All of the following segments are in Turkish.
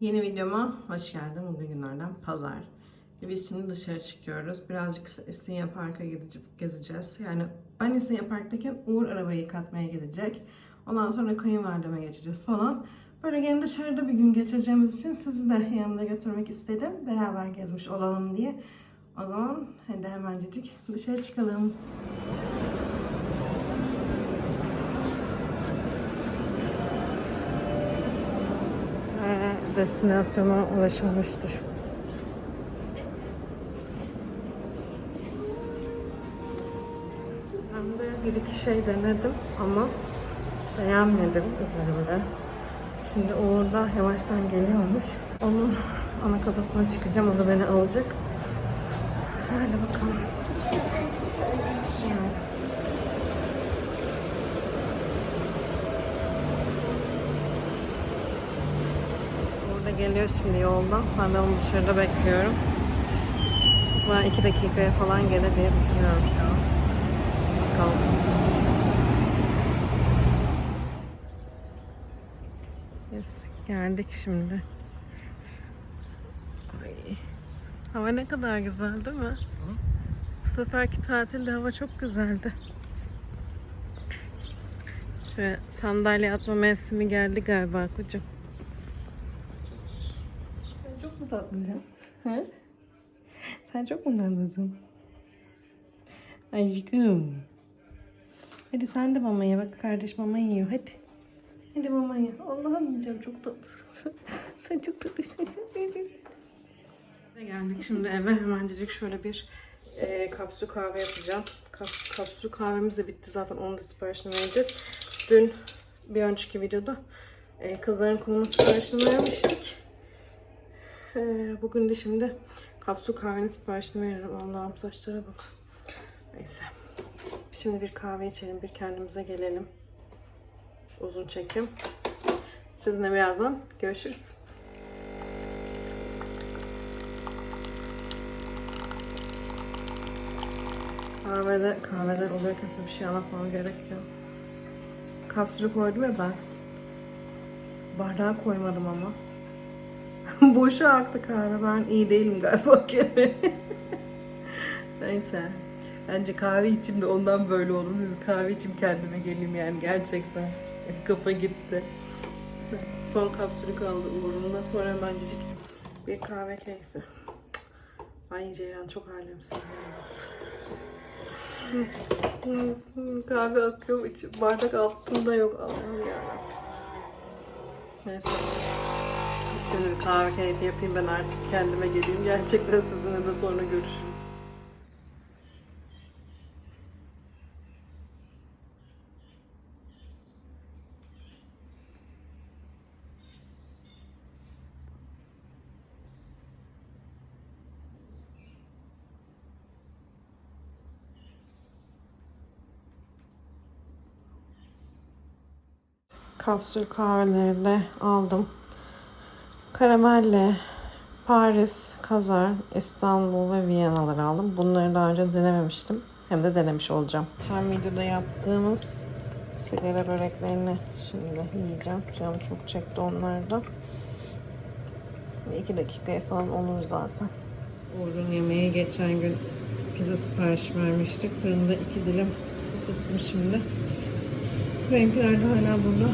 Yeni videoma hoş geldin. Bugün günlerden pazar. Biz şimdi dışarı çıkıyoruz. Birazcık İstinye Park'a gidip gezeceğiz. Yani ben İstinye Park'tayken Uğur arabayı yıkatmaya gidecek. Ondan sonra kayınvalideme geçeceğiz falan. Böyle gene dışarıda bir gün geçireceğimiz için sizi de yanımda götürmek istedim. Beraber gezmiş olalım diye. O zaman hadi hemencecik dışarı çıkalım. Destinasyona ulaşılmıştır. Ben de bir iki şey denedim ama beğenmedim üzerimde. Şimdi Uğur da yavaştan geliyormuş. Onun ana kapısına çıkacağım. O da beni alacak. Hadi bakalım. Evet. Burada geliyor şimdi yoldan. Ben de onu dışarıda bekliyorum. Ben iki dakikaya falan gelir diye düşünüyorum şu an. Bakalım. Yes, geldik şimdi. Ay. Hava ne kadar güzel değil mi? Bu seferki tatilde hava çok güzeldi. Şöyle sandalye atma mevsimi geldi galiba kucum. Çok mu tatlısın? He? Sen çok mu tatlısın? Aşkım. Hadi sen de mama ye. Bak kardeş mama yiyor. Hadi. Hadi mama ye. Allah'ım yiyeceğim. Çok tatlısın. sen çok tatlısın. Geldik şimdi eve. Hemencecik şöyle bir e, kapsül kahve yapacağım. Kas, kapsül kahvemiz de bitti zaten. Onu da siparişini vereceğiz. Dün bir önceki videoda e, kızların kulumun siparişini vermiştik. Ee, bugün de şimdi kapsül kahvenin siparişini veririm. Allah'ım saçlara bak. Neyse. Şimdi bir kahve içelim, bir kendimize gelelim. Uzun çekim. Sizinle birazdan görüşürüz. Kahvede, kahvede olurken bir şey anlatmam gerekiyor. Kapsülü koydum ya ben. Bardağa koymadım ama. Boşa aktı kahve. Ben iyi değilim galiba gene. Neyse. Bence kahve içim de ondan böyle olur. Kahve içim kendime geleyim yani gerçekten. Kafa gitti. Son kapsülü kaldı uğrunda. Sonra hemencik bir kahve keyfi. Ay Ceylan çok alemsin. Kahve akıyor içim. Bardak altında yok. Allah'ım yarabbim. Neyse. Şimdi bir kahve keyfi yapayım ben artık kendime geleyim. Gerçekten sizinle de sonra görüşürüz. Kapsül kahveleri de aldım. Karamelle, Paris, Kazar, İstanbul ve Viyanaları aldım. Bunları daha önce denememiştim. Hem de denemiş olacağım. Geçen videoda yaptığımız sigara böreklerini şimdi yiyeceğim. Canım çok çekti onlardan. İki dakikaya falan olur zaten. Uğur'un yemeği geçen gün pizza sipariş vermiştik. Fırında iki dilim ısıttım şimdi. Benimkiler de hala burada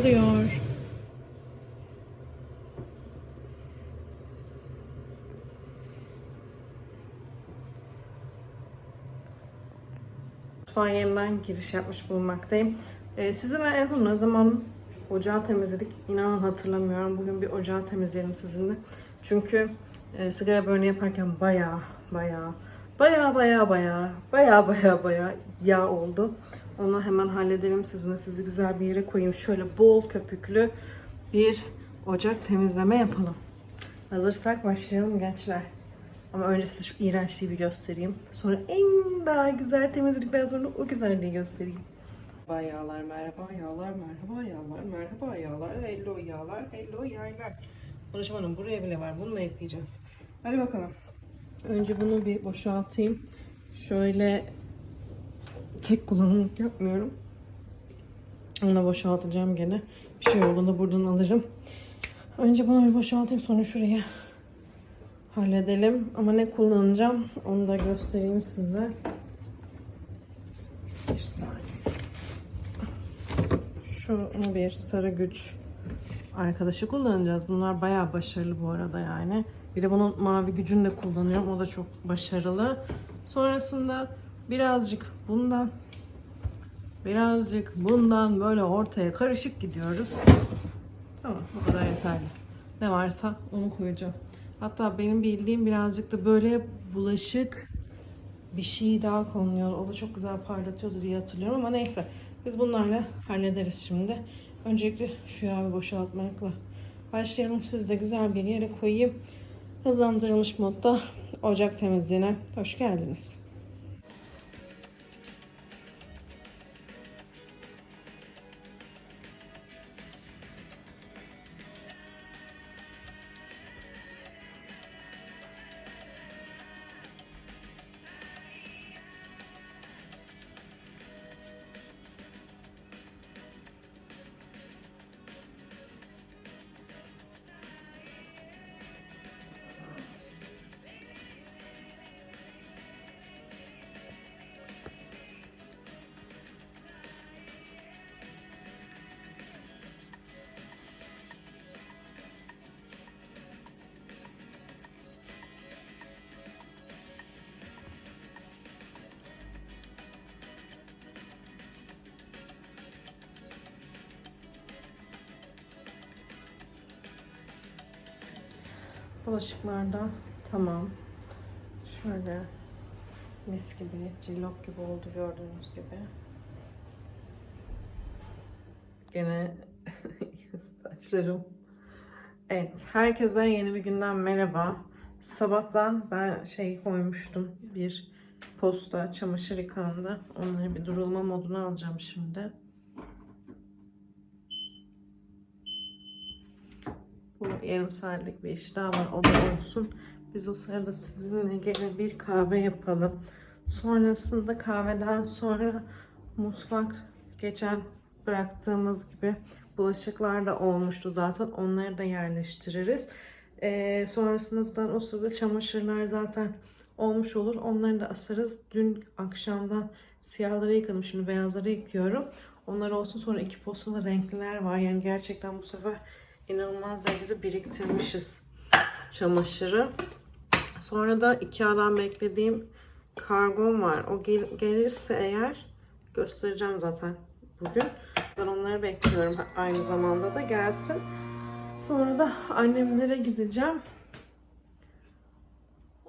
oluyor. Mutfağa yeniden giriş yapmış bulunmaktayım. Ee, sizinle en son ne zaman ocağı temizledik inanın hatırlamıyorum. Bugün bir ocağı temizleyelim sizinle. Çünkü e, sigara börünü yaparken baya baya baya baya baya baya baya baya yağ oldu. Onu hemen halledelim sizinle. Sizi güzel bir yere koyayım. Şöyle bol köpüklü bir ocak temizleme yapalım. Hazırsak başlayalım gençler. Ama önce size şu iğrençliği bir göstereyim. Sonra en daha güzel temizledikten sonra o güzelliği göstereyim. Merhaba yağlar, merhaba yağlar, merhaba yağlar, merhaba yağlar, hello yağlar, hello yağlar. Konuşmanın buraya bile var. Bununla yıkayacağız. Hadi bakalım. Önce bunu bir boşaltayım. Şöyle tek kullanımlık yapmıyorum. Onu boşaltacağım gene. Bir şey olduğunda buradan alırım. Önce bunu bir boşaltayım sonra şuraya halledelim. Ama ne kullanacağım onu da göstereyim size. Bir saniye. Şunu bir sarı güç arkadaşı kullanacağız. Bunlar bayağı başarılı bu arada yani. Bir de bunun mavi gücünü de kullanıyorum. O da çok başarılı. Sonrasında birazcık bundan birazcık bundan böyle ortaya karışık gidiyoruz. Tamam o kadar yeterli. Ne varsa onu koyacağım. Hatta benim bildiğim birazcık da böyle bulaşık bir şey daha konuluyor. O da çok güzel parlatıyordu diye hatırlıyorum ama neyse. Biz bunlarla hallederiz şimdi. Öncelikle şu yağı boşaltmakla başlayalım. Siz de güzel bir yere koyayım. Hızlandırılmış modda ocak temizliğine hoş geldiniz. Bulaşıklarda tamam. Şöyle mis gibi, cillop gibi oldu gördüğünüz gibi. Gene saçlarım. Evet, herkese yeni bir günden merhaba. Sabahtan ben şey koymuştum, bir posta, çamaşır yıkandı. Onları bir durulma moduna alacağım şimdi. Bu yarım saatlik bir iş daha var. O da olsun. Biz o sırada sizinle gelin bir kahve yapalım. Sonrasında kahveden sonra mutfak geçen bıraktığımız gibi bulaşıklar da olmuştu zaten. Onları da yerleştiririz. Ee, sonrasında o sırada çamaşırlar zaten olmuş olur. Onları da asarız. Dün akşamdan siyahları yıkadım. Şimdi beyazları yıkıyorum. Onlar olsun. Sonra iki postada renkliler var. Yani gerçekten bu sefer inanılmaz derecede biriktirmişiz çamaşırı. Sonra da Ikea'dan beklediğim kargom var. O gel- gelirse eğer göstereceğim zaten bugün. Ben onları bekliyorum aynı zamanda da gelsin. Sonra da annemlere gideceğim.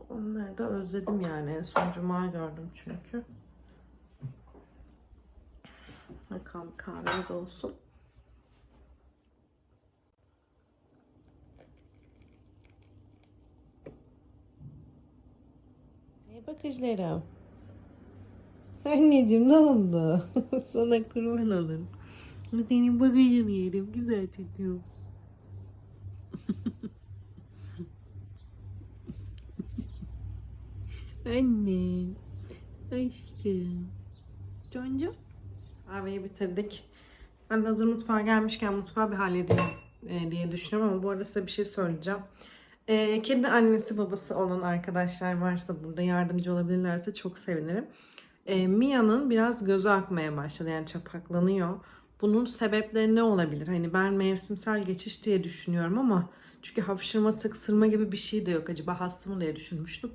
Onları da özledim yani. En son cuma gördüm çünkü. Bakalım kahvemiz olsun. Bakışlarım. Anneciğim ne oldu? Sana kurban olurum. Senin bagajını yerim. Güzel çocuğum. Anne. Aşkım. Concu. Kahveyi bitirdik. Ben hazır mutfağa gelmişken mutfağı bir halledeyim e, diye düşünüyorum ama bu arada size bir şey söyleyeceğim. E, kendi annesi babası olan arkadaşlar varsa burada yardımcı olabilirlerse çok sevinirim. E, Mia'nın biraz gözü akmaya başladı yani çapaklanıyor. Bunun sebepleri ne olabilir? Hani ben mevsimsel geçiş diye düşünüyorum ama çünkü hapşırma, tıksırma gibi bir şey de yok. Acaba hasta mı diye düşünmüştüm.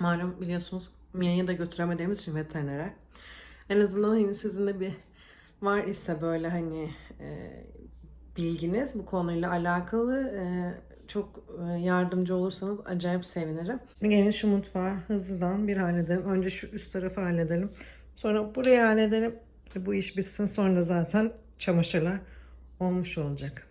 Malum biliyorsunuz Mia'yı da götüremediğimiz için veterinere. En azından hani sizin de bir var ise böyle hani e, bilginiz bu konuyla alakalı e, çok e, yardımcı olursanız acayip sevinirim. Gelin şu mutfağı hızlıdan bir halledelim. Önce şu üst tarafı halledelim. Sonra burayı halledelim. Bu iş bitsin sonra zaten çamaşırlar olmuş olacak.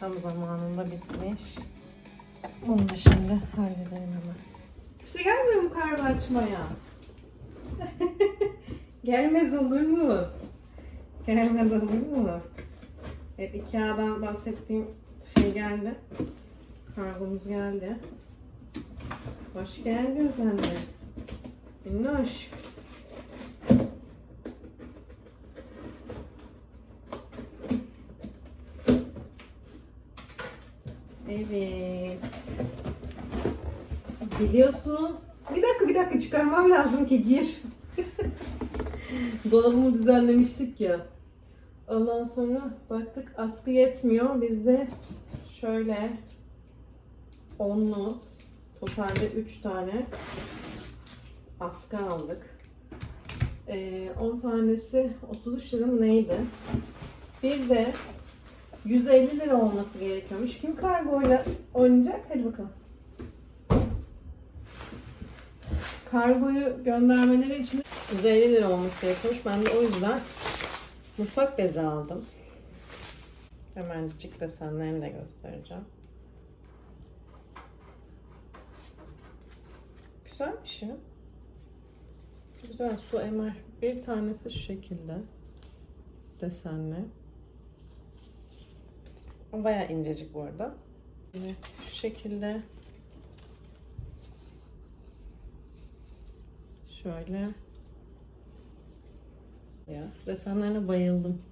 Tam zamanında bitmiş. Bunu da şimdi halledelim hemen. Kimse gelmiyor mu kargo açmaya? Gelmez olur mu? Gelmez olur mu? Evet Ikea'dan bahsettiğim şey geldi. Kargomuz geldi. Hoş geldin sen de. Minnoş. Evet. Biliyorsunuz. Bir dakika bir dakika çıkarmam lazım ki gir. Dolabımı düzenlemiştik ya. Ondan sonra baktık askı yetmiyor. Biz de şöyle onlu totalde 3 tane askı aldık. Ee, 10 tanesi 33 lira mı neydi? Bir de 150 lira olması gerekiyormuş. Kim kargoyla oynayacak? Hadi bakalım. Kargoyu göndermeleri için 150 lira olması gerekiyormuş. Ben de o yüzden mutfak bezi aldım. Hemencik desenlerini de göstereceğim. Güzelmiş ya. Güzel su emer. Bir tanesi şu şekilde. Desenli. Baya incecik bu arada. Yine şu şekilde. Şöyle. Ya desenlerine bayıldım.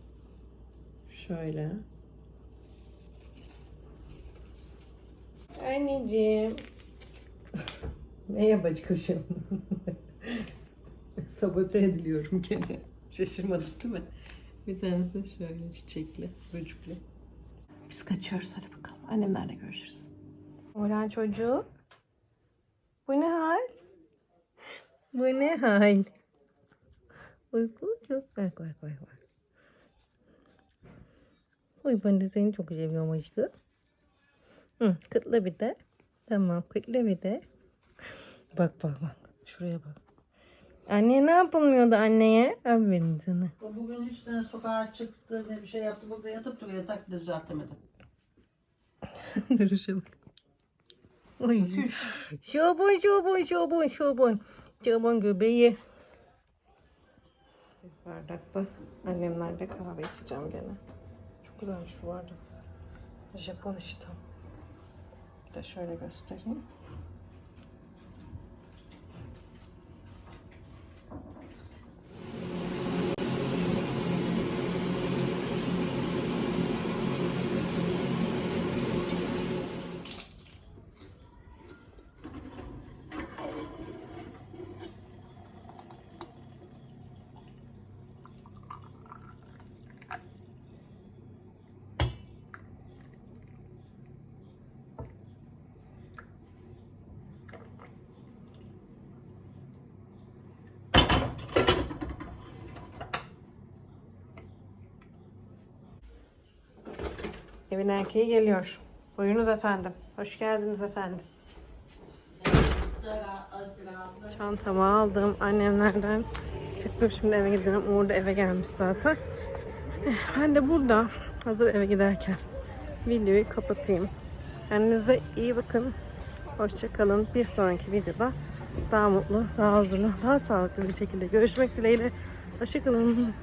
Şöyle. Anneciğim. Merhaba kızım. Sabote ediliyorum gene. Şaşırmadık değil mi? Bir tanesi şöyle çiçekli, böcüklü. Biz kaçıyoruz hadi bakalım. Annemlerle görüşürüz. Orhan çocuk. Bu ne hal? Bu ne hal? Uyku yok. Bak bak bak bak. Uy ben de seni çok seviyorum aşkım. Hı, kıtla bir de. Tamam kıtla bir de. Bak bak bak. Şuraya bak. Anne ne yapılmıyordu anneye? Aferin sana. O bugün hiç de sokağa çıktı ne bir şey yaptı burada yatıp duruyor yatak da düzeltemedim. Duruşa bak. Oy. Şobun şobun şobun şobun. Şobun göbeği. Bir bardakta annemlerde kahve içeceğim gene. Çok güzelmiş bu bardak. Japon işi tam. Bir de şöyle göstereyim. Evin erkeği geliyor. Buyurunuz efendim. Hoş geldiniz efendim. Çantamı aldım annemlerden. Çıktım şimdi eve gidiyorum. Uğur da eve gelmiş zaten. Ben de burada hazır eve giderken videoyu kapatayım. Kendinize iyi bakın. Hoşçakalın. Bir sonraki videoda daha mutlu, daha huzurlu, daha sağlıklı bir şekilde görüşmek dileğiyle. Hoşçakalın.